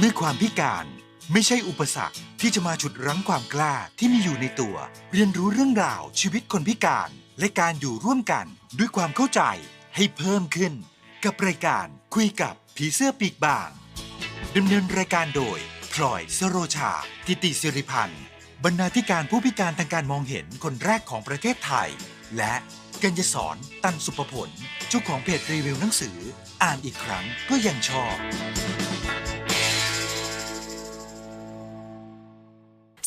เมื่อความพิการไม่ใช่อุปสรรคที่จะมาฉุดรั้งความกล้าที่มีอยู่ในตัว เรียนรู้เรื่องราวชีวิตคนพิการ และการอยู่ร่วมกันด้วยความเข้าใจให้เพิ่มขึ้น กับรายการคุยกับผีเสื้อปีกบางดำเนินรายการโดยพลอยสโรชากิติสิริพันธ์บรรณาธิการผู้พิการทางการมองเห็นคนแรกของประเทศไทย และกัญญสอนตันสุภผลเจ้าของเพจรีวิวหนังสือ อ่านอีกครั้งก็ยังชอบ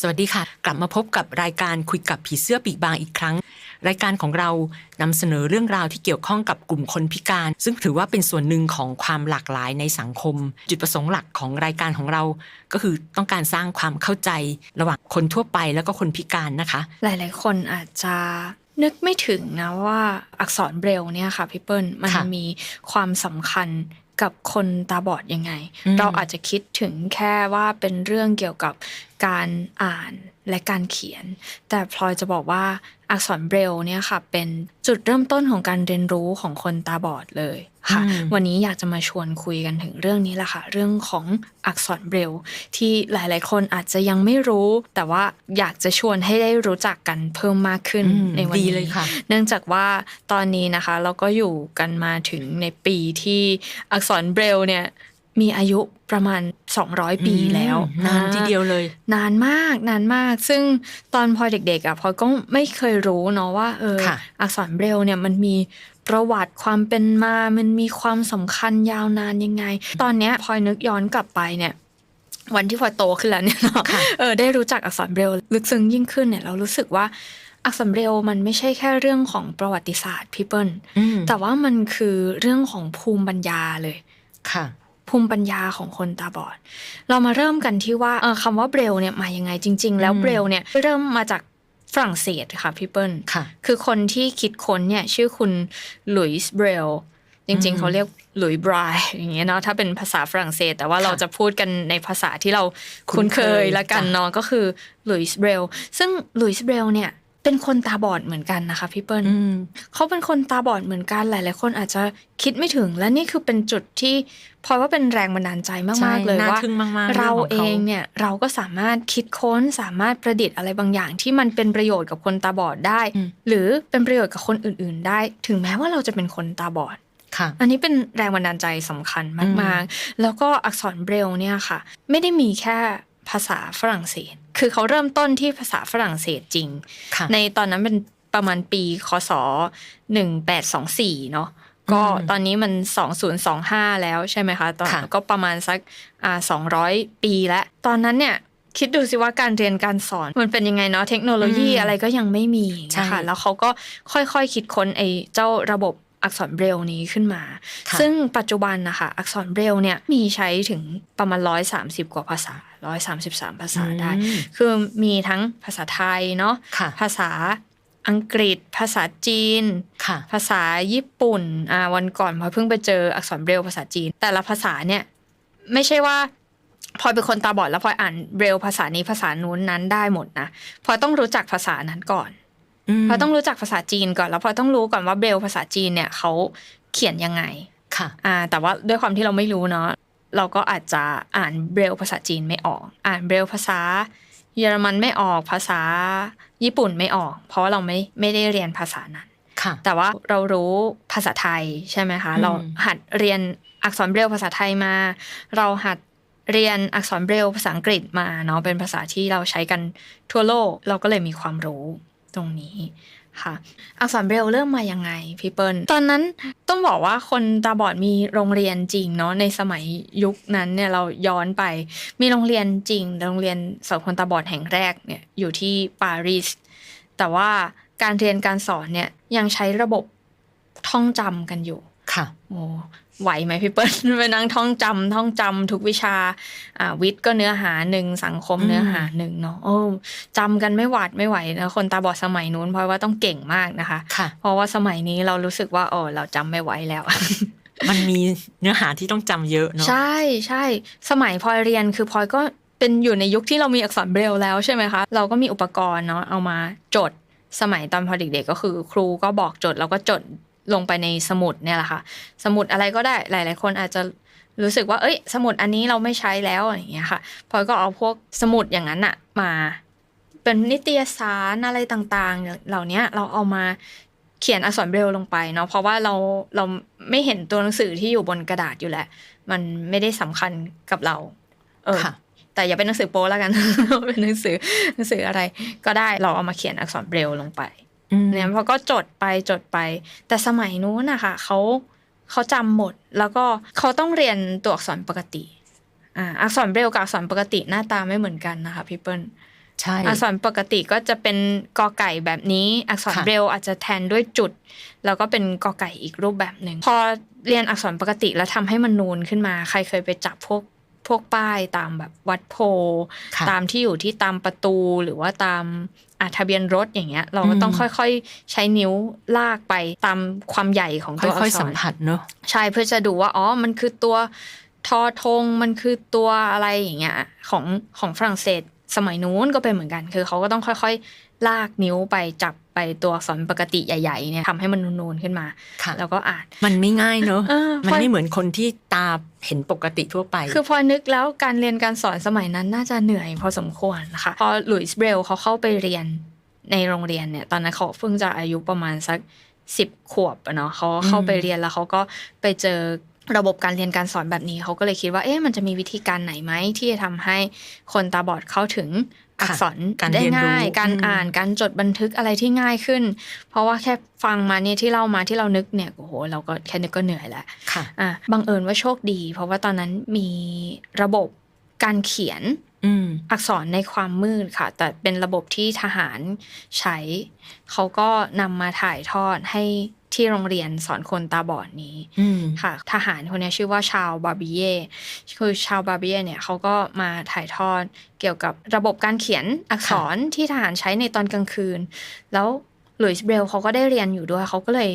สวัสดีค่ะ กลับมาพบกับรายการคุยกับผีเสื้อปีกบางอีกครั้ง รายการของเรานำเสนอเรื่องราวที่เกี่ยวข้องกับกลุ่มคนพิการ ซึ่งถือว่าเป็นส่วนหนึ่งของความหลากหลายในสังคม จุดประสงค์หลักของรายการของเรา ก็คือต้องการสร้างความเข้าใจระหว่างคนทั่วไปแล้วก็คนพิการนะคะ หลาย ๆ คนอาจจะนึกไม่ถึงนะว่าอักษรเบรลเนี่ยค่ะพี่เปิ้ลมันค่ะมีความสำคัญกับคนตาบอดยังไงอืมเราอาจจะคิดถึงแค่ว่าเป็นเรื่องเกี่ยวกับ การอ่านและการเขียน แต่พลอยจะบอกว่าอักษรเบรลเนี่ยค่ะ เป็นจุดเริ่มต้นของการเรียนรู้ของคนตาบอดเลยค่ะอืมวันนี้อยากจะมาชวนคุยกันถึงเรื่องนี้แหละค่ะ เรื่องของอักษรเบรลที่หลายๆ คนอาจจะยังไม่รู้ แต่ว่าอยากจะชวนให้ได้รู้จักกันเพิ่มมากขึ้นอืมในวันดีนี้เลยค่ะเนื่องจากว่าตอนนี้นะคะ เราก็อยู่กันมาถึงในปีที่อักษรเบรลเนี่ย มีอายุประมาณ 200 ปีแล้วอืมนานทีเดียวเลย นานมากนานมาก ซึ่งตอนพลอยเด็กๆอะพลอยก็ไม่เคยรู้เนาะว่าเออค่ะอักษรเบรลเนี่ยมันมีประวัติความเป็นมา มันมีความสำคัญยาวนานยังไง ตอนเนี้ยพลอยนึกย้อนกลับไปเนี่ยวันที่พลอยโตขึ้นแล้วเนี่ยเนาะค่ะเออได้รู้จักอักษรเบรลลึกซึ้งยิ่งขึ้นเนี่ยเรารู้สึกว่าอักษรเบรลมันไม่ใช่แค่เรื่องของประวัติศาสตร์พี่เปิ้ลอืมแต่ว่ามันคือเรื่องของภูมิปัญญาเลยค่ะ ภูมิปัญญาของคนตาบอด เรามาเริ่มกันที่ว่าเอ่อคำว่าเบรลเนี่ยมายังไงจริง ๆ แล้วอืมเบรลเนี่ยเริ่มมาจากฝรั่งเศสค่ะพี่เปิ้ลค่ะ คือคนที่คิดค้นเนี่ยชื่อคุณหลุยส์เบรลจริงอืๆมเขาเรียกหลุยส์บรายอย่างเงี้ยเนาะถ้าเป็นภาษาฝรั่งเศส แต่ว่าค่ะเราจะพูดกันในภาษาที่เราคุ้คุ้นนเคเคยยละกันจ้ะเนาะก็คือหลุยส์เบรลซึ่งหลุยส์เบรลเนี่ย เป็นคนตาบอดเหมือนกันนะคะพี่เปิ้ลอืมเขาเป็นคนตาบอดเหมือนกันหลาย ๆ คนอาจจะคิดไม่ถึง และนี่คือเป็นจุดที่พลอยว่าเป็นแรงบันดาลใจใช่มาก ๆ เลยน่าว่าทึ่งมากๆเราเรื่องของเอเขางเนี่ยเราก็สามารถคิดค้นสามารถประดิษฐ์อะไรบางอย่าง ที่มันเป็นประโยชน์กับคนตาบอดได้อืมหรือเป็นประโยชน์กับคนอื่น ๆ ได้ ถึงแม้ว่าเราจะเป็นคนตาบอดค่ะอันนี้เป็นแรงบันดาลใจสำคัญมาก ๆ แล้วก็อักษรเบรลเนี่ยค่ะ ไม่ได้มีแค่ภาษาฝรั่งเศส คือเขาเริ่มต้นที่ภาษาฝรั่งเศสจริงค่ะในตอนนั้นเป็นประมาณปีคศ1824เนาะก็อืมตอนนี้มัน2025แล้วใช่ไหมคะ ตอนค่ะก็ประมาณสักอ่า200ปีแล้ว ตอนนั้นเนี่ยคิดดูสิว่าการเรียนการสอนมันเป็นยังไงเนาะเทคโนโลยีอืมอะไรก็ยังไม่มีใช่นะคะแล้วเขาก็ค่อยๆคิดค้นไอ้เจ้าระบบอักษรเบรลนี้ขึ้นมาค่ะซึ่งปัจจุบันนะคะอักษรเบรลเนี่ยมีใช้ถึงประมาณ130กว่าภาษา 133 ภาษาได้อืมคือมีทั้งภาษาไทยเนาะค่ะภาษาอังกฤษ ภาษาจีนค่ะภาษาญี่ปุ่นอ่าวันก่อนพลอยเพิ่งไปเจออักษรเบรลภาษาจีน แต่ละภาษาเนี่ยไม่ใช่ว่าพลอยเป็นคนตาบอดแล้วพลอยอ่านเบรลภาษานี้ภาษานู้นนั้นได้หมดนะพลอยต้องรู้จักภาษานั้นก่อนมพลอยต้องรู้จักภาษาจีนก่อนแล้วพลอยต้องรู้ก่อนว่าเบรลภาษาจีนเนี่ยเขาเขียนยังไงค่ะ อ่า แต่ว่าด้วยความที่เราไม่รู้เนาะ เราก็อาจจะอ่านเบรลภาษาจีนไม่ออก อ่านเบรลภาษา เยอรมันไม่ออกภาษาญี่ปุ่นไม่ออก เพราะว่าเราไม่ไม่ได้เรียนภาษานั้นค่ะแต่ว่าเรารู้ภาษาไทยใช่ไหมคะอืมเราหัดเรียนอักษรเบรลภาษาไทยมา เราหัดเรียนอักษรเบรลภาษาอังกฤษมาเนาะเป็นภาษาที่เราใช้กันทั่วโลก เราก็เลยมีความรู้ตรงนี้ ค่ะ อักษรเบรลเริ่มมายังไงพี่เปิลตอนนั้นต้องบอกว่าคนตาบอดมีโรงเรียนจริงเนาะในสมัยยุคนั้นเนี่ยเราย้อนไป มีโรงเรียนจริงโรงเรียนสอนคนตาบอดแห่งแรกเนี่ยอยู่ที่ปารีสแต่ว่าการเรียนการสอนเนี่ยยังใช้ระบบท่องจำกันอยู่ ค่ะโอ้ไหวไหมพี่เปิ้ลไปนั่งท่องจำท่องจำทุกวิชา อ่า วิทย์ก็เนื้อหาหนึ่งสังคมอืมเนื้อหาหนึ่งเนาะโอ้จำกันไม่หวาดไม่ไหวนะคนตาบอดสมัยนู้นเพราะว่าต้องเก่งมากนะคะค่ะเพราะว่าสมัยนี้เรารู้สึกว่าโอ้เราจำไม่ไหวแล้วมันมีเนื้อหาที่ต้องจำเยอะเนาะใช่ใช่สมัยพลอยเรียนคือพลอยก็เป็นอยู่ในยุคที่เรามีอักษรเบรลแล้วใช่ไหมคะเราก็มีอุปกรณ์เนาะเอามาจดสมัยตอนพอเด็กๆก็คือ ครูก็บอกจดแล้วก็จด ลงไปในสมุดเนี่ยแหละค่ะ สมุดอะไรก็ได้หลาย ๆ คนอาจจะรู้สึกว่า เอ้ย สมุดอันนี้เราไม่ใช้แล้วอย่างเงี้ยค่ะพลอยก็เอาพวกสมุดอย่างนั้นอะมา เป็นนิตยสารอะไรต่างๆ เหล่านี้เราเอามาเขียนอักษรเบรลลงไปเนาะเพราะว่าเราเราไม่เห็นตัวหนังสือที่อยู่บนกระดาษอยู่แล้วมันไม่ได้สำคัญกับเรา เออค่ะแต่อย่าเป็นหนังสือโป๊แล้วกันเป็นหนังสือหนังสืออะไรก็ได้เราเอามาเขียนอักษรเบรลลงไปอืม เนี่ยพอก็จดไปจดไป แต่สมัยนู้นนะคะเขาเขาจำหมด แล้วก็เขาต้องเรียนตัวอักษรปกติอ่าอักษรเบรลกับอักษรปกติหน้าตาไม่เหมือนกันนะคะพี่เปิ้ลใช่อักษรปกติก็จะเป็นกอไก่แบบนี้ อักษรค่ะเบรลอาจจะแทนด้วยจุด แล้วก็เป็นกอไก่อีกรูปแบบหนึ่งพอเรียนอักษรปกติแล้วทำให้มันนูนขึ้นมา ใครเคยไปจับพวก พวกป้ายตามแบบวัดโพธิ์ค่ะตามที่อยู่ที่ตามประตูหรือว่าตามอาทะเบียนรถอย่างเงี้ย เราก็ต้องอืมค่อยๆ ใช้นิ้วลากไปตามความใหญ่ของตัวอัค่อยกๆษสัมรผัสเนอะใช่เพื่อจะดูว่าอ๋อมันคือตัวทอทงมันคือตัวอะไรอย่างเงี้ยของของฝรั่งเศสสมัยนู้นก็เป็นเหมือนกัน คือเขาก็ต้องค่อยๆ ลากนิ้วไปจับไปตัวอักษรปกติใหญ่ๆเนี่ยทำให้มันนูนๆขึ้นมาค่ะแล้วก็อ่าน มันไม่ง่ายเนอะเออมันพอไม่เหมือนคนที่ตาเห็นปกติทั่วไป คือพอนึกแล้วการเรียนการสอนสมัยนั้นน่าจะเหนื่อยพอสมควรนะคะ พอหลุยส์เบรลเขาเข้าไปเรียนในโรงเรียนเนี่ย ตอนนั้นเขาเพิ่งจะอายุประมาณสักสิบขวบอะเนาะเขาเข้าไปเรียนแล้วเขาก็ไปเจอ ระบบการเรียนการสอนแบบนี้เขาก็เลยคิดว่าเอ๊ะมันจะมีวิธีการไหนไหมที่จะทำให้คนตาบอดเข้าถึงอักษรการได้เรียนรู้ง่าย การอืมอ่านการจดบันทึกอะไรที่ง่ายขึ้น เพราะว่าแค่ฟังมาเนี่ยที่เล่ามาที่เรานึกเนี่ยโอ้โหเราก็แค่นึกก็เหนื่อยแล้วค่ะอะบังเอิญว่าโชคดี เพราะว่าตอนนั้นมีระบบการเขียน อืมอักษรในความมืดค่ะ แต่เป็นระบบที่ทหารใช้ เขาก็นำมาถ่ายทอดให้ที่โรงเรียนสอนคนตาบอดนี้อืมค่ะ ทหารคนนี้ชื่อว่าชาวบาร์บีเย่คือชาวบาร์บีเย่เนี่ยเขาก็มาถ่ายทอดเกี่ยวกับระบบการเขียนอักษรที่ทหารใช้ในตอนกลางคืน แล้วหลุยส์เบรลเขาก็ได้เรียนอยู่ด้วยเขาก็เลย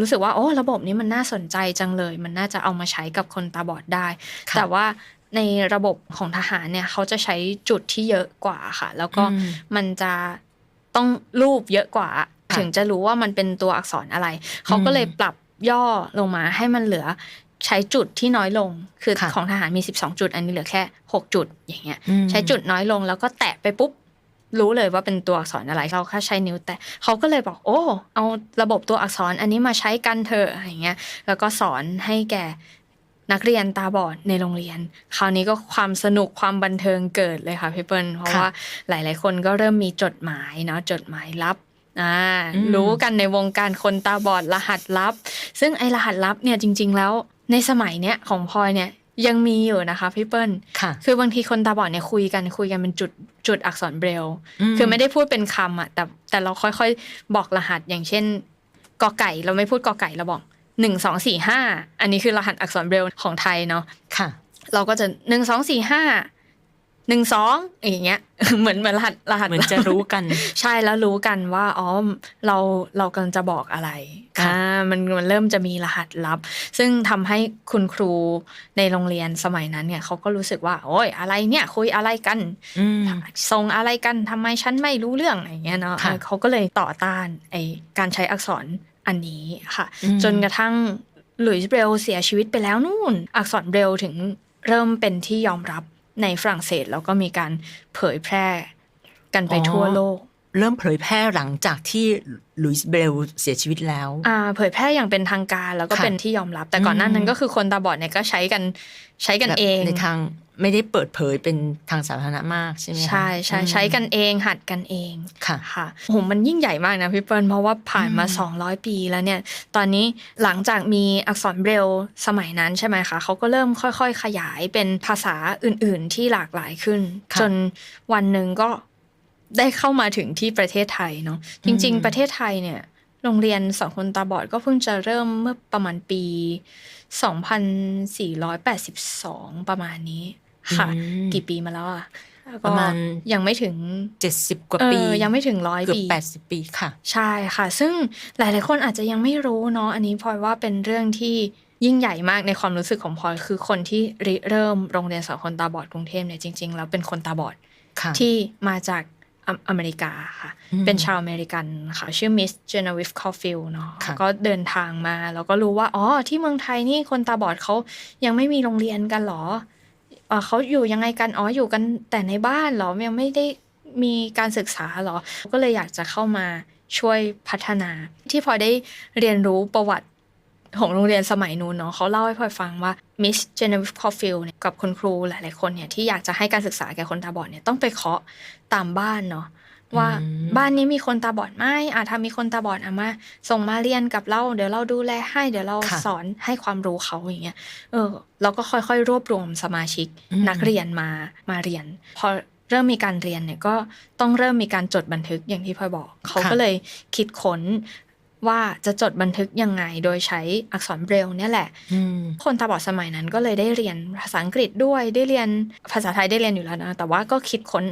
รู้สึกว่าโอ้ระบบนี้มันน่าสนใจจังเลย มันน่าจะเอามาใช้กับคนตาบอดได้ค่ะแต่ว่า ในระบบของทหารเนี่ยเขาจะใช้จุดที่เยอะกว่าค่ะ แล้วก็อืมมันจะต้องรูปเยอะกว่าค่ะถึงจะรู้ว่ามันเป็นตัวอักษรอะไร เขาก็เลยปรับย่อลงมาให้มันเหลือใช้จุดที่น้อยลง คือค่ะของทหารมี 12 จุด อันนี้เหลือแค่ 6 จุดอย่างเงี้ยอืมใช้จุดน้อยลงแล้วก็แตะไปปุ๊บรู้เลยว่าเป็นตัวอักษรอะไรเราแค่ใช้นิ้วแตะเขาก็เลยบอกโอ้ เอาระบบตัวอักษรอันนี้มาใช้กันเถอะอย่างเงี้ย แล้วก็สอนให้แก่ นักเรียนตาบอดในโรงเรียน คราวนี้ก็ความสนุกความบันเทิงเกิดเลยค่ะพี่เปิ้ลเพราะค่ะว่าหลาย ๆ คนก็เริ่มมีจดหมายเนาะจดหมายลับอ่าอืมรู้กันในวงการคนตาบอดรหัสลับ ซึ่งไอรหัสลับเนี่ยจริง ๆ แล้วในสมัยเนี้ยของพลอยเนี่ยยังมีอยู่นะคะพี่เปิ้ลค่ะคือบางทีคนตาบอดเนี่ยคุยกันคุยกันเป็นจุดจุดอักษรเบรลอืมคือไม่ได้พูดเป็นคำอะแต่แต่เราค่อยๆ บอกรหัสอย่างเช่นกอไก่ เราไม่พูดกอไก่เราบอก หนึ่งสองสี่ห้าอันนี้คือรหัสอักษรเบรลของไทยเนาะค่ะ เราก็จะหนึ่งสองสี่ห้าหนึ่งสองอย่างเงี้ย เหมือนเหมือนรหัสรหัสเหมือนจะรู้กัน ใช่แล้วรู้กันว่าอ๋อเราเรากำลังจะบอกอะไรค่ะอ่ามันมันเริ่มจะมีรหัสลับ ซึ่งทำให้คุณครูในโรงเรียนสมัยนั้นเนี่ยเขาก็รู้สึกว่า โอ้ยอะไรเนี่ย คุยอะไรกันอืมส่งอะไรกันทำไมฉันไม่รู้เรื่องอย่างเงี้ยเนาะค่ะเออเขาก็เลยต่อต้านไอการใช้อักษร อันนี้ค่ะอืมจนกระทั่งหลุยส์เบรลเสียชีวิตไปแล้วนู่น อักษรเบรลถึงเริ่มเป็นที่ยอมรับในฝรั่งเศสแล้วก็มีการเผยแพร่กันไปทั่วโลก เริ่มเผยแพร่หลังจากที่ลุยส์เบลเสียชีวิตแล้วอ่าเผยแพร่อย่างเป็นทางการแล้วก็ค่ะเป็นที่ยอมรับ แต่ก่อนหน้านั้นอืมก็คือคนตาบอดเนี่ยก็ใช้กันใช้กันเองในทาง ไม่ได้เปิดเผยเป็นทางสาธารณะมากใช่ไหมคะใช่ใช่อืมใช้กันเองหัดกันเองค่ะค่ะโหมันยิ่งใหญ่มากนะพี่เปิ้ลเพราะว่าผ่านมาอืม200 ปีแล้วเนี่ย ตอนนี้หลังจากมีอักษรเบรลสมัยนั้นใช่ไหมคะเขาก็เริ่มค่อยๆ ขยายเป็นภาษาอื่น ๆ ที่หลากหลายขึ้นค่ะจนวันหนึ่งก็ได้เข้ามาถึงที่ประเทศไทยเนาะจริงอืมๆประเทศไทยเนี่ยโรงเรียนสอนคนตาบอดก็เพิ่งจะเริ่มเมื่อประมาณปี 2482 ประมาณนี้ ค่ะอืมกี่ปีมาแล้วอะแล้วก็ประมาณยังไม่ถึงเจ็ดสิบกว่าเอปีอยังไม่ถึงร้อยเกือปีบแปดสิบปีค่ะ ใช่ค่ะ ซึ่งหลายๆคนอาจจะยังไม่รู้เนาะอันนี้พลอยว่าเป็นเรื่องที่ยิ่งใหญ่มากในความรู้สึกของพลอยคือคนที่ริเริ่มโรงเรียนสอนคนตาบอดกรุงเทพเนี่ยจริง ๆ แล้วเป็นคนตาบอดค่ะที่มาจากออเมริกาค่ะอืมเป็นชาวอเมริกันค่ะ ชื่อมิสเจนวิฟคอฟฟิลเนาะค่ะก็เดินทางมาแล้วก็รู้ว่า อ๋อ ที่เมืองไทยนี่คนตาบอดเขายังไม่มีโรงเรียนกันเหรอ เอ่อเขาอยู่ยังไงกันอ๋ออยู่กันแต่ในบ้านเหรอยังไม่ได้มีการศึกษาเหรอ ก็เลยอยากจะเข้ามาช่วยพัฒนา ที่พลอยได้เรียนรู้ประวัติของโรงเรียนสมัยนู้นเนาะเขาเล่าให้พลอยฟังว่ามิสเจเนวิฟคอฟฟิลเนี่ยกับคุณครูหลาย ๆ คนเนี่ยที่อยากจะให้การศึกษาแก่คนตาบอดเนี่ยต้องไปเคาะตามบ้านเนาะ ว่าอืมบ้านนี้มีคนตาบอดไหมอะถ้ามีคนตาบอดอะมาส่งมาเรียนกับเราเดี๋ยวเราดูแลให้เดี๋ยวเราค่ะสอนให้ความรู้เขาอย่างเงี้ยเออ เราก็ค่อยๆ รวบรวมสมาชิกอืมนักเรียนมามาเรียน พอเริ่มมีการเรียนเนี่ยก็ต้องเริ่มมีการจดบันทึกอย่างที่พลอยบอก เขาก็เลยคิดค้น ว่าจะจดบันทึกยังไงโดยใช้อักษรเบรลเนี่ยแหละอืมคนตาบอดสมัยนั้นก็เลยได้เรียนภาษาอังกฤษด้วยได้เรียนภาษาไทยได้เรียนอยู่แล้วนะ แต่ว่าก็คิดค้น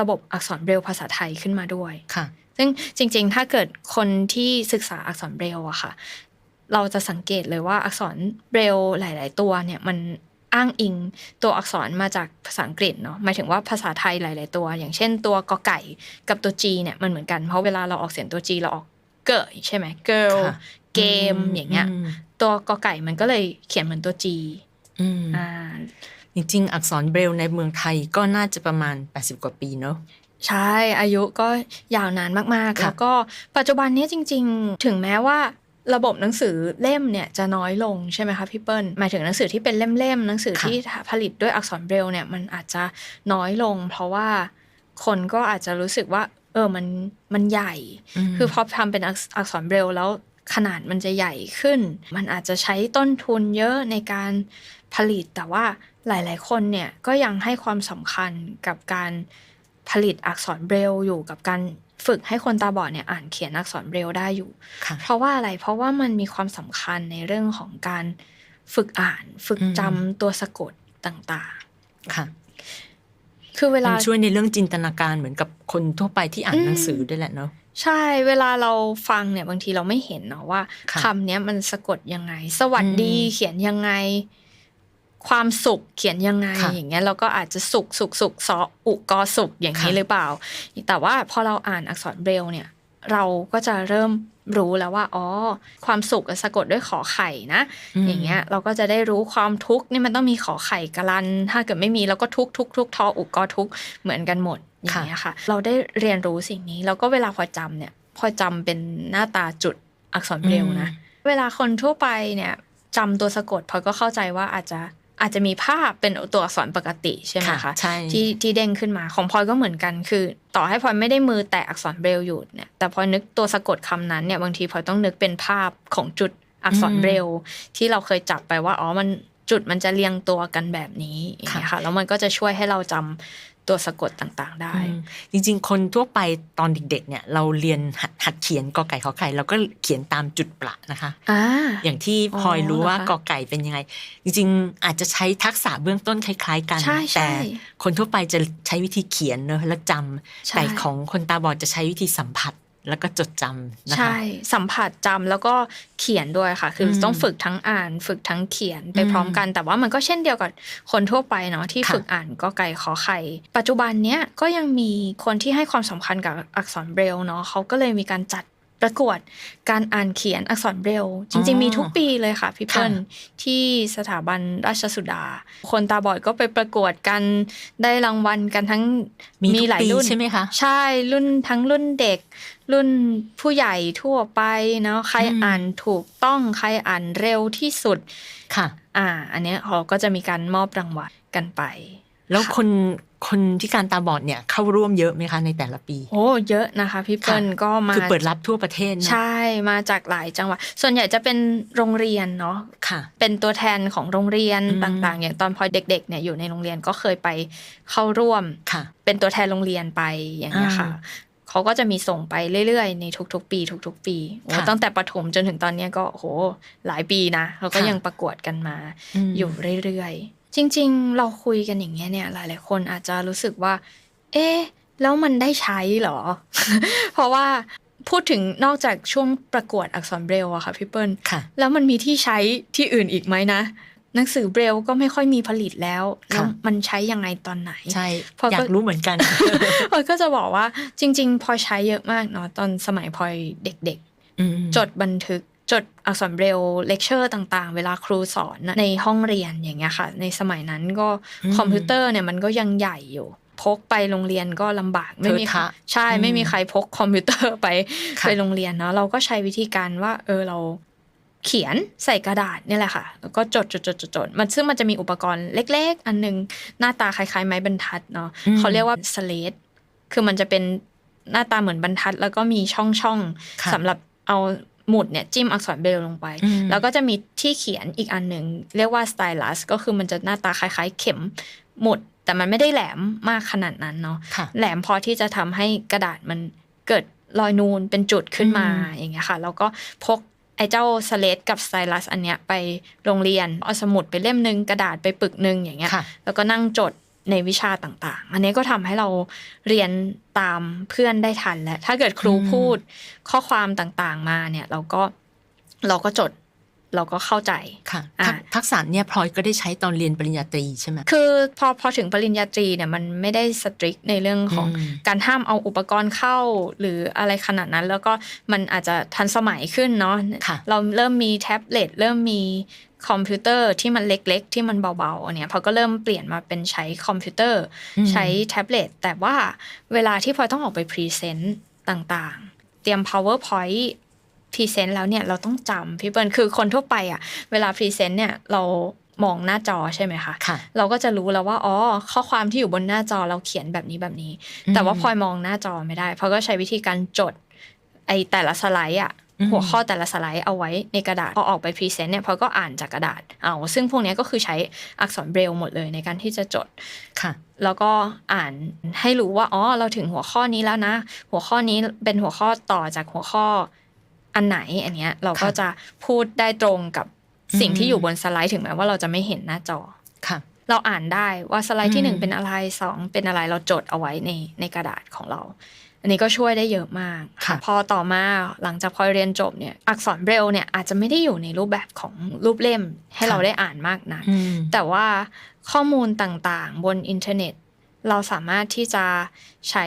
ระบบอักษรเบรลภาษาไทยขึ้นมาด้วยค่ะ ซึ่งจริง ๆ ถ้าเกิดคนที่ศึกษาอักษรเบรลอะค่ะ เราจะสังเกตเลยว่าอักษรเบรลหลาย ๆ ตัวเนี่ยมันอ้างอิงตัวอักษรมาจากภาษาอังกฤษเนาะหมายถึงว่าภาษาไทยหลาย ๆ ตัว อย่างเช่นตัวกอไก่กับตัว G เนี่ยมันเหมือนกันเพราะเวลาเราออกเสียงตัว G เราออก เกิดใช่ไหม girl ค่ะเกมอย่างเงี้ยมตัวกอไก่มันก็เลยเขียนเหมือนตัว G อืมอ่าจริงๆ อักษรเบรลในเมืองไทยก็น่าจะประมาณ 80 กว่าปีเนอะใช่อายุก็ยาวนานมากๆค่ะแล้วก็ปัจจุบันนี้จริง ๆ ถึงแม้ว่าระบบหนังสือเล่มเนี่ยจะน้อยลงใช่ไหมคะพี่เปิ้ลหมายถึงหนังสือที่เป็นเล่มๆหนังสือที่ผลิตด้วยอักษรเบรลเนี่ยมันอาจจะน้อยลง เพราะว่าคนก็อาจจะรู้สึกว่า เออมันมันใหญ่มคือพอทำเป็นอักษอักษรเบรลแล้วขนาดมันจะใหญ่ขึ้น มันอาจจะใช้ต้นทุนเยอะในการผลิต แต่ว่าหลาย ๆ คนเนี่ยก็ยังให้ความสำคัญกับการผลิตอักษรเบรลอยู่กับการฝึกให้คนตาบอดเนี่ยอ่านเขียนอักษรเบรลได้อยู่ค่ะเพราะว่าอะไร เพราะว่ามันมีความสำคัญในเรื่องของการฝึกอ่าน ฝึกอืมจำตัวสะกดต่างค่ะๆ คือเวลามันช่วยในเรื่องจินตนาการเหมือนกับคนทั่วไปที่อ่านอืมหนังสือด้วยแหละเนอะใช่เวลาเราฟังเนี่ยบางทีเราไม่เห็นเนาะว่าค่ะคำเนี้ยมันสะกดยังไง สวัสดีอืมเขียนยังไง ความสุขเขียนยังไงค่ะอย่างเงี้ยเราก็อาจจะสุขสุขสุขซออุกอสุขอย่างนี้ค่ะหรือเปล่า แต่ว่าพอเราอ่านอักษรเบรลเนี่ย เราก็จะเริ่มรู้แล้วว่า อ๋อ ความสุขสะกดด้วยขอไข่นะมอย่างเงี้ย เราก็จะได้รู้ความทุกข์นี่มันต้องมีขอไข่กะลัน ถ้าเกิดไม่มีเราก็ทุกข์ทุกข์ทุกข์ทออุกก็ทุกข์เหมือนกันหมดอย่างเงี้ยค่ะ เราได้เรียนรู้สิ่งนี้ แล้วก็เวลาพอจำเนี่ย พอจำเป็นหน้าตาจุดอักษรเบรลนะ เวลาคนทั่วไปเนี่ยจำตัวสะกดพลอยก็เข้าใจว่าอาจจะ อาจจะมีภาพเป็นตัวอักษรปกติใช่ไหมค่ะคะใช่ที่ที่เด้งขึ้นมาของพลอยก็เหมือนกันคือ ต่อให้พลอยไม่ได้มือแตะอักษรเบรลอยู่เนี่ยแต่พลอยนึกตัวสะกดคำนั้นเนี่ยบางทีพลอยต้องนึกเป็นภาพของจุดอักษรอืมเบรลที่เราเคยจับไปว่าอ๋อมันจุดมันจะเรียงตัวกันแบบนี้อย่างเงี้ยค่ะแล้วมันก็จะช่วยให้เราจำ ตัวสะกดต่างๆ ได้อืมจริง ๆ คนทั่วไปตอนเด็กๆ เนี่ย เราเรียนหัดหัดเขียนกอไก่ขอไข่เราก็เขียนตามจุดประนะคะอ่าอย่างที่พลอยรู้อ๋อเหรอว่าคะกอไก่เป็นยังไง จริง ๆ อาจจะใช้ทักษะเบื้องต้นคล้าย ๆ กันใช่ใช่แต่คนทั่วไปจะใช้วิธีเขียนเนอะแล้วจำใช่แต่ของคนตาบอดจะใช้วิธีสัมผัส แล้วก็จดจำนะคะใช่สัมผัสจำแล้วก็เขียนด้วยค่ะ คืออมต้องฝึกทั้งอ่าน ฝึกทั้งเขียนไปอืมพร้อมกัน แต่ว่ามันก็เช่นเดียวกับคนทั่วไปเนาะที่ค่ะฝึกอ่านก็ไก่ขอไข่ ปัจจุบันเนี้ยก็ยังมีคนที่ให้ความสำคัญกับอักษรเบรลเนาะเขาก็เลยมีการจัด ประกวดการอ่านเขียนอักษรเบรลจริง ๆ มีทุกปีเลยค่ะพี่เปิ้ลที่สถาบันราชสุดา คนตาบอดก็ไปประกวดกันได้รางวัลกันทั้งมีทุกหลายปีรุ่นใช่ไหมคะใช่รุ่นทั้งรุ่นเด็ก รุ่นผู้ใหญ่ทั่วไปเนาะใครอืมอ่านถูกต้องใครอ่านเร็วที่สุดค่ะ อ่า อันเนี้ยเขาก็จะมีการมอบรางวัลกันไป แล้วค่ะคน คนที่การตาบอดเนี่ยเข้าร่วมเยอะไหมคะในแต่ละปี โอ้เยอะนะคะพี่เปิ้ลค่ะก็มาคือเปิดรับทั่วประเทศเนอะใช่มาจากหลายจังหวัดส่วนใหญ่จะเป็นโรงเรียนเนาะค่ะ เป็นตัวแทนของโรงเรียนอืมต่างๆ อย่างตอนพอเด็กๆเนี่ยอยู่ในโรงเรียนก็เคยไปเข้าร่วมค่ะ เป็นตัวแทนโรงเรียนไปอย่างเงี้ยค่ะอ่าเขาก็จะมีส่งไปเรื่อยๆ ในทุกๆ ปี ทุก ๆ ปีโอ้ค่ะตั้งแต่ประถมจนถึงตอนเนี้ยก็โหหลายปีนะเขาก็ค่ะยังประกวดกันมามอยู่เรื่อยๆ จริง ๆ เราคุยกันอย่างเงี้ยเนี่ยหลายๆคนอาจจะรู้สึกว่า เอ๊ะแล้วมันได้ใช้เหรอ เพราะว่าพูดถึงนอกจากช่วงประกวดอักษรเบรลอะค่ะพี่เปิ้ลค่ะแล้วมันมีที่ใช้ที่อื่นอีกไหมนะหนังสือเบรลก็ไม่ค่อยมีผลิตแล้วแล้วค่ะมันใช้ยังไงตอนไหน ใช่พอก็อยากรู้เหมือนกันพลอยก็จะบอกว่าจริง ๆพลอยใช้เยอะมากเนาะตอนสมัยพลอยเด็กอืมๆจดบันทึก จดอักษรเบรลเลคเชอร์ต่างๆ เวลาครูสอนน่ะในห้องเรียนอย่างเงี้ยค่ะ ในสมัยนั้นก็คอมพิวเตอร์เนี่ยมันก็ยังใหญ่อยู่ พกไปโรงเรียนก็ลำบากไม่มีเทอะทะใช่อืมไม่มีใครพกคอมพิวเตอร์ไปค่ะไปโรงเรียนเนาะเราก็ใช้วิธีการว่า เออเราเขียนใส่กระดาษเนี่ยแหละค่ะ แล้วก็จดจดจดจดจดมันซึ่งมันจะมีอุปกรณ์เล็ก ๆ อันหนึงหน้าตาคล้ายๆ ไม้บรรทัดเนาะอืมเขาเรียกว่าสเลดคือมันจะเป็นหน้าตาเหมือนบรรทัด แล้วก็มีช่องช่องๆค่ะสำหรับเอา หมุดเนี่ยจิ้มอักษรเบรลลงไปอืมแล้วก็จะมีที่เขียนอีกอันหนึ่งเรียกว่าสไตลัสก็คือมันจะหน้าตาคล้าย ๆ เข็มหมุด แต่มันไม่ได้แหลมมากขนาดนั้นเนาะค่ะแหลมพอที่จะทำให้กระดาษมันเกิดรอยนูนเป็นจุดขึ้นมาอืมอย่างเงี้ยค่ะ แล้วก็พกไอ้เจ้าสเลดกับสไตลัสอันเนี้ยไปโรงเรียนเอาสมุดไปเล่มหนึ่งกระดาษไปปึกหนึ่งอย่างเงี้ยค่ะแล้วก็นั่งจด ในวิชาต่าง ๆ อันนี้ก็ทำให้เราเรียนตามเพื่อนได้ทันและถ้าเกิดครูอืมพูดข้อความต่างๆ มาเนี่ย เราก็เราก็จด เราก็เข้าใจค่ะอ่าทักทักษะเนี่ยพลอยก็ได้ใช้ตอนเรียนปริญญาตรีใช่ไหมคือพอพอถึงปริญญาตรีเนี่ยมันไม่ได้สตริกในเรื่องของอืมการห้ามเอาอุปกรณ์เข้า หรืออะไรขนาดนั้น แล้วก็มันอาจจะทันสมัยขึ้นเนาะค่ะเราเริ่มมีแท็บเล็ตเริ่มมีคอมพิวเตอร์ที่มันเล็กๆ ที่มันเบาๆอันเนี้ยพอก็เริ่มเปลี่ยนมาเป็นใช้คอมพิวเตอร์อืมใช้แท็บเล็ตแต่ว่าเวลาที่พลอยต้องออกไปพรีเซนต์ต่างๆ เตรียม powerpoint พรีเซนต์แล้วเนี่ยเราต้องจำพี่เปิลคือคนทั่วไปอะเวลาพรีเซนต์เนี่ยเรามองหน้าจอใช่ไหมคะค่ะเราก็จะรู้แล้วว่าอ๋อข้อความที่อยู่บนหน้าจอเราเขียนแบบนี้แบบนี้อืมแต่ว่าพลอยมองหน้าจอไม่ได้ เพราะก็ใช้วิธีการจดไอแต่ละสไลด์อะอืมหัวข้อแต่ละสไลด์เอาไว้ในกระดาษพอออกไปพรีเซนต์เนี่ยพลอยก็อ่านจากกระดาษเอาซึ่งพวกเนี้ยก็คือใช้อักษรเบรลหมดเลยในการที่จะจดค่ะ แล้วก็อ่านให้รู้ว่าอ๋อเราถึงหัวข้อนี้แล้วนะ หัวข้อนี้เป็นหัวข้อต่อจากหัวข้อ อันไหนอันเนี้ยเราก็ค่ะจะพูดได้ตรงกับสิ่งที่อืมอยู่บนสไลด์ถึงแม้ว่าเราจะไม่เห็นหน้าจอค่ะ เราอ่านได้ว่าสไลด์ที่หนึ่งอืมเป็นอะไรสองเป็นอะไรเราจดเอาไว้ในในกระดาษของเรา อันนี้ก็ช่วยได้เยอะมากค่ะพอต่อมาหลังจากพอเรียนจบเนี่ยอักษรเบรลเนี่ยอาจจะไม่ได้อยู่ในรูปแบบของรูปเล่มให้เราได้อ่านมากนะอืมแต่ว่าข้อมูลต่างๆ บนอินเทอร์เน็ต เราสามารถที่จะใช้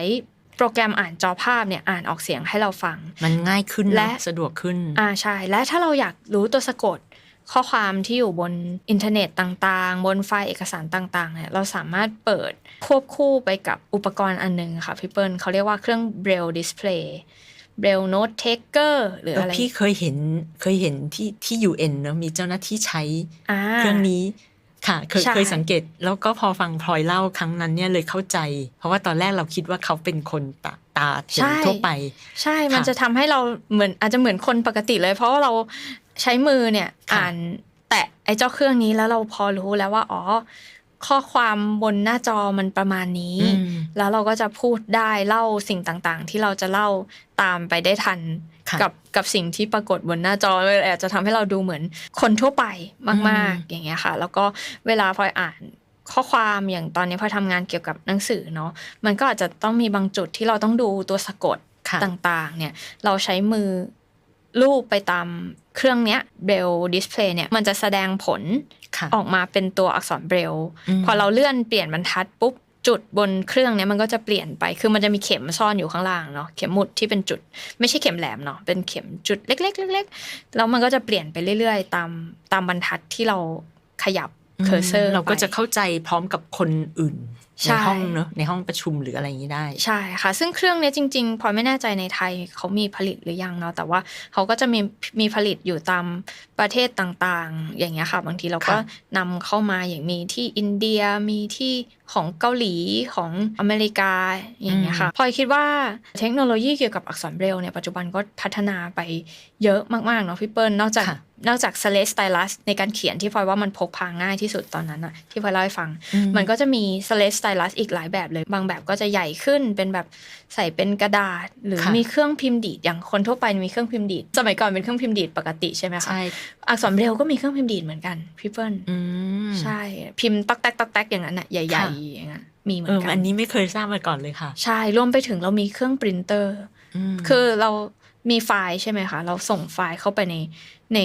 โปรแกรมอ่านจอภาพเนี่ยอ่านออกเสียงให้เราฟัง มันง่ายขึ้นและและสะดวกขึ้น อ่าใช่ และถ้าเราอยากรู้ตัวสะกด ข้อความที่อยู่บนอินเทอร์เน็ตต่างๆ บนไฟล์เอกสารต่างๆเนี่ยเราสามารถเปิดควบคู่ไปกับอุปกรณ์อันหนึงค่ะพี่เปิ้ลเขาเรียกว่าเครื่อง Braille Display Braille Note Taker หรือเอออะไรพี่เคยเห็นเคยเห็นที่ที่ยูเอ็นเนอะมีเจ้าหน้าที่ใช้อ่าเครื่องนี้ ค่ะเคยใช่เคยสังเกตแล้วก็พอฟังพลอยเล่าครั้งนั้นเนี่ยเลยเข้าใจ เพราะว่าตอนแรกเราคิดว่าเขาเป็นคนตาตาเห็นทั่วไป ใช่มันค่ะจะทำให้เราเหมือนอาจจะเหมือนคนปกติเลย เพราะว่าเราใช้มือเนี่ยค่ะอ่านแตะไอ้เจ้าเครื่องนี้แล้วเราพอรู้แล้วว่าอ๋อ ข้อความบนหน้าจอมันประมาณนี้อืมแล้วเราก็จะพูดได้เล่าสิ่งต่างๆ ที่เราจะเล่าตามไปได้ทันค่ะกับกับสิ่งที่ปรากฏบนหน้าจอเลยอาจจะทำให้เราดูเหมือนคนทั่วไปมากอืมๆอย่างเงี้ยค่ะ แล้วก็เวลาพลอยอ่านข้อความอย่างตอนนี้พลอยทำงานเกี่ยวกับหนังสือเนาะมันก็อาจจะต้องมีบางจุดที่เราต้องดูตัวสะกดค่ะต่างๆ เนี่ย เราใช้มือลูบไปตาม เครื่องเนี้ยเบลดิสเพลย์เนี่ยมันจะแสดงผลค่ะออกมาเป็นตัวอักษรเบรลอืมพอเราเลื่อนเปลี่ยนบรรทัดปุ๊บจุดบนเครื่องเนี้ยมันก็จะเปลี่ยนไป คือมันจะมีเข็มซ่อนอยู่ข้างล่างเนาะ เข็มหมุดที่เป็นจุด ไม่ใช่เข็มแหลมเนาะ เป็นเข็มจุดเล็กๆเล็กๆแล้วมันก็จะเปลี่ยนไปเรื่อยๆ ตามตามบรรทัดที่เราขยับ เคอร์เซอร์ เราก็จะเข้าใจพร้อมกับคนอื่นใช่ในห้องเนอะในห้องประชุมหรืออะไรอย่างนี้ได้ ใช่ค่ะ ซึ่งเครื่องเนี้ยจริงๆพลอยไม่แน่ใจในไทยเขามีผลิตหรือยังเนาะแต่ว่าเขาก็จะมีมีผลิตอยู่ตามประเทศต่างๆ อย่างเงี้ยค่ะ บางทีเราก็ค่ะนำเข้ามาอย่างมีที่อินเดียมีที่ ของเกาหลีของอเมริกาอย่างเงี้ยค่ะพลอยคิดว่าเทคโนโลยีเกี่ยวกับอักษรเบรลเนี่ยปัจจุบันก็พัฒนาไปเยอะมากๆเนาะพี่เปิ้ลนอกจากค่ะนอกจากสเลสไตลัสในการเขียนที่พลอยว่ามันพกพาง่ายที่สุดตอนนั้นอะที่พลอยเล่าให้ฟังอืมมันก็จะมีสเลสไตลัสอีกหลายแบบเลย บางแบบก็จะใหญ่ขึ้นเป็นแบบใส่เป็นกระดาษ หรือค่ะมีเครื่องพิมพ์ดีดอย่างคนทั่วไปมีเครื่องพิมพ์ดีดสมัยก่อนเป็นเครื่องพิมพ์ดีดปกติใช่ไหมคะใช่อักษรเบรลก็มีเครื่องพิมพ์ดีดเหมือนกันพี่เปิ้ลอืมใช่พิมพ์ตักแตกตักแตกอย่างนั้นอะใหญ่ค่ะๆอย่างนั้นมีเหมือเอนอกัอันนนี้ไม่เคยทราบมาก่อนเลยค่ะ ใช่รวมไปถึงเรามีเครื่องปรินเตอร์มคือเรามีไฟล์ใช่ไหมคะ เราส่งไฟล์เข้าไปในใน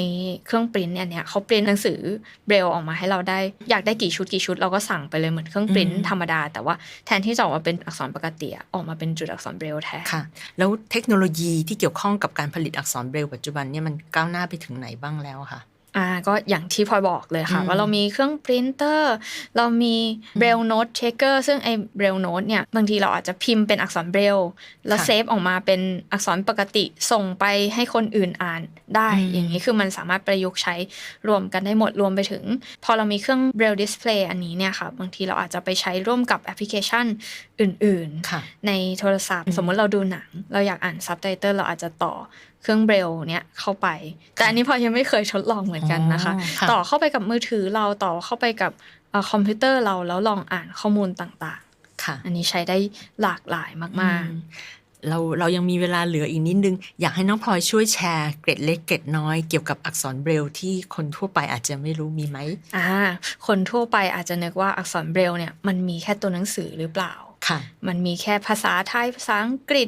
เครื่องปริ้นท์อันเนี้ยเขาปริ้นหนังสือเบรลออกมาให้เราได้อยากได้กี่ชุดกี่ชุด เราก็สั่งไปเลยเหมือนเครื่องปริ้นท์อืมธรรมดา แต่ว่าแทนที่จะออกมาเป็นอักษรปกติอะออกมาเป็นจุดอักษรเบรลแทนค่ะ แล้วเทคโนโลยีที่เกี่ยวข้องกับการผลิตอักษรเบรลปัจจุบันเนี่ยมันก้าวหน้าไปถึงไหนบ้างแล้วอะคะ อ่าก็อย่างที่พลอยบอกเลยค่ะอืมว่าเรามีเครื่องปรินเตอร์เรามีเบรลโน้ตเชคเกอร์ซึ่งไอ้เบรลโน้ตเนี่ยบางทีเราอาจจะพิมพ์เป็นอักษรเบรลแล้วค่ะเซฟออกมาเป็นอักษรปกติส่งไปให้คนอื่นอ่านได้อืมอย่างนี้คือมันสามารถประยุกต์ใช้รวมกันได้หมดรวมไปถึง พอเรามีเครื่องเบรลดิสเพลย์อันนี้เนี่ยค่ะบางทีเราอาจจะไปใช้ร่วมกับแอปพลิเคชันอื่นๆค่ะในโทรศัพท์อืมสมมุติเราดูหนัง เราอยากอ่านซับไตเติลเราอาจจะต่อ เครื่องเบรลเนี่ยเข้าไป แต่อันนี้พอยังไม่เคยทดลองเหมือนกันนะคะอ๋อค่ะต่อเข้าไปกับมือถือเราต่อเข้าไปกับเอ่อคอมพิวเตอร์เราแล้วลองอ่านข้อมูลต่างค่ะๆอันนี้ใช้ได้หลากหลายมากอืมเราเรายังมีเวลาเหลืออีกนิดนึง อยากให้น้องพลอยช่วยแชร์เกร็ดเล็กเกร็ดน้อยเกี่ยวกับอักษรเบรลที่คนทั่วไปอาจจะไม่รู้มีไหมๆอ่าคนทั่วไปอาจจะนึกว่าอักษรเบรลเนี่ยมันมีแค่ตัวหนังสือหรือเปล่าค่ะมันมีแค่ภาษาไทยภาษาอังกฤษ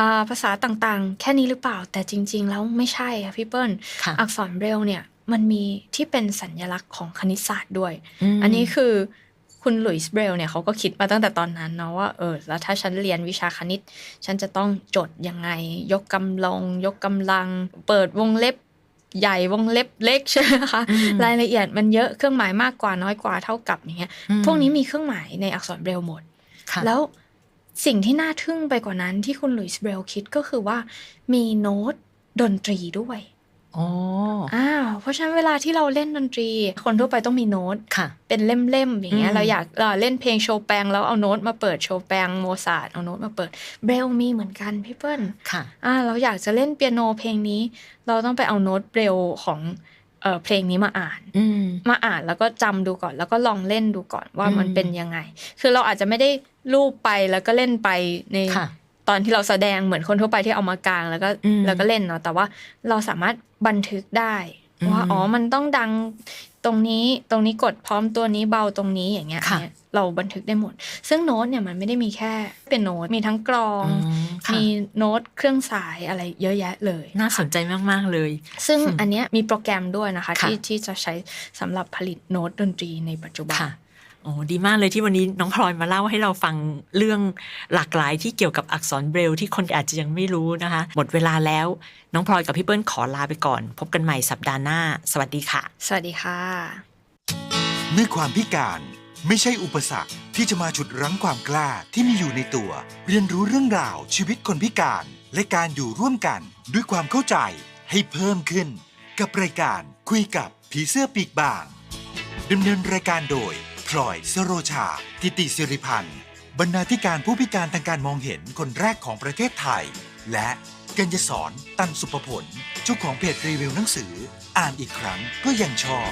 อ่าภาษาต่างๆ แค่นี้หรือเปล่า แต่จริง ๆ แล้วไม่ใช่ค่ะพี่เปิ้ลค่ะ อักษรเบรลเนี่ย มันมีที่เป็นสัญลักษณ์ของคณิตศาสตร์ด้วยมอันนี้คือคุณหลุยส์เบรลเนี่ยเขาก็คิดมาตั้งแต่ตอนนั้นเนาะว่าเออแล้วถ้าฉันเรียนวิชาคณิต ฉันจะต้องจดยังไง ยกกำลงยกกำลัง เปิดวงเล็บใหญ่วงเล็บเล็กใช่ไหมคะอืมรายละเอียดมันเยอะเครื่องหมายมากกว่าน้อยกว่าเท่ากับอย่างเงี้ยอืมพวกนี้มีเครื่องหมายในอักษรเบรลหมด ค่ะ แล้ว สิ่งที่น่าทึ่งไปกว่านั้นที่คุณหลุยส์เบรลคิดก็คือว่ามีโน้ตดนตรีด้วยอ๋ออ้าวเพราะฉะนั้นเวลาที่เราเล่นดนตรี คนทั่วไปต้องมีโน้ตค่ะ เป็นเล่มๆอย่างเงี้อืยมเราอยากเราเล่นเพลงโชแปงแล้วเอาโน้ตมาเปิดโชแปงโมซาร์ทเอาโน้ตมาเปิดเบรลมีเหมือนกันพี่เปิ้ลค่ะอ่าเราอยากจะเล่นเปียโนเพลงนี้ เราต้องไปเอาโน้ตเบรลของ เอ่อเพลงนี้มาอ่านอืมมาอ่านแล้วก็จำดูก่อน แล้วก็ลองเล่นดูก่อนว่าอืมมันเป็นยังไง คือเราอาจจะไม่ได้รูปไปแล้วก็เล่นไปในค่ะตอนที่เราแสดงเหมือนคนทั่วไปที่เอามากลางแล้วก็อืมแล้วก็เล่นเนาะแต่ว่าเราสามารถบันทึกได้อืม ว่าอ๋อมันต้องดังตรงนี้ตรงนี้กดพร้อมตัวนี้เบาตรงนี้อย่างเงี้ยค่ะอันเนี้ยเราบันทึกได้หมด ซึ่งโน้ตเนี่ยมันไม่ได้มีแค่เป็นโน้ตมีทั้งกรองอืมค่ะมีโน้ตเครื่องสายอะไรเยอะแยะเลย น่าสนใจมาก ๆ เลย ซึ่งอืมอันเนี้ยมีโปรแกรมด้วยนะคะค่ะที่ที่จะใช้สำหรับผลิตโน้ตดนตรีในปัจจุบันค่ะ โอ้ดีมากเลยที่วันนี้น้องพลอยมาเล่าให้เราฟังเรื่องหลากหลายที่เกี่ยวกับอักษรเบรลที่คนอาจจะยังไม่รู้นะคะ หมดเวลาแล้ว น้องพลอยกับพี่เปิ้ลขอลาไปก่อน พบกันใหม่สัปดาห์หน้า สวัสดีค่ะ สวัสดีค่ะเมื่อความพิการไม่ใช่อุปสรรคที่จะมาฉุดรั้งความกล้าที่มีอยู่ในตัว เรียนรู้เรื่องราวชีวิตคนพิการ และการอยู่ร่วมกันด้วยความเข้าใจให้เพิ่มขึ้น กับรายการคุยกับผีเสื้อปีกบางดำเนินรายการโดย พลอยสโรชากิติสิริพันธ์ บรรณาธิการผู้พิการทางการมองเห็นคนแรกของประเทศไทย และกัญญสอนตันสุปผลเจ้าของเพจรีวิวหนังสือ อ่านอีกครั้งก็ยังชอบ